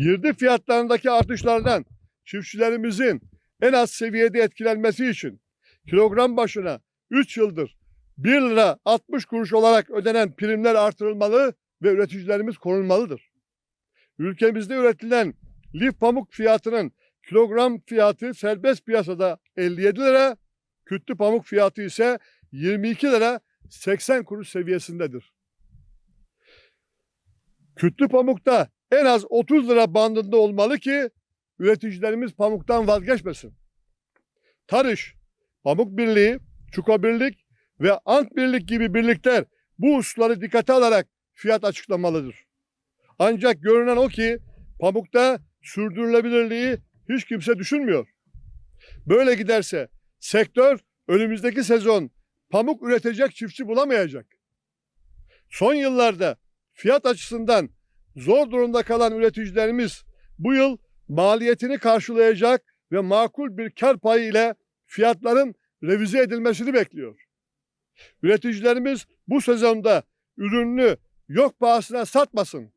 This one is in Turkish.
Girdi fiyatlarındaki artışlardan çiftçilerimizin en az seviyede etkilenmesi için kilogram başına 3 yıldır 1 lira 60 kuruş olarak ödenen primler artırılmalı ve üreticilerimiz korunmalıdır. Ülkemizde üretilen lif pamuk fiyatının kilogram fiyatı serbest piyasada 57 lira, kütlü pamuk fiyatı ise 22 lira 80 kuruş seviyesindedir. Kütlü pamukta en az 30 lira bandında olmalı ki üreticilerimiz pamuktan vazgeçmesin. Tarış, Pamuk Birliği, Çuko Birlik ve Ant Birlik gibi birlikler bu hususları dikkate alarak fiyat açıklamalıdır. Ancak görünen o ki pamukta sürdürülebilirliği hiç kimse düşünmüyor. Böyle giderse sektör önümüzdeki sezon pamuk üretecek çiftçi bulamayacak. Son yıllarda fiyat açısından zor durumda kalan üreticilerimiz bu yıl maliyetini karşılayacak ve makul bir kar payı ile fiyatların revize edilmesini bekliyor. Üreticilerimiz bu sezonda ürününü yok pahasına satmasın.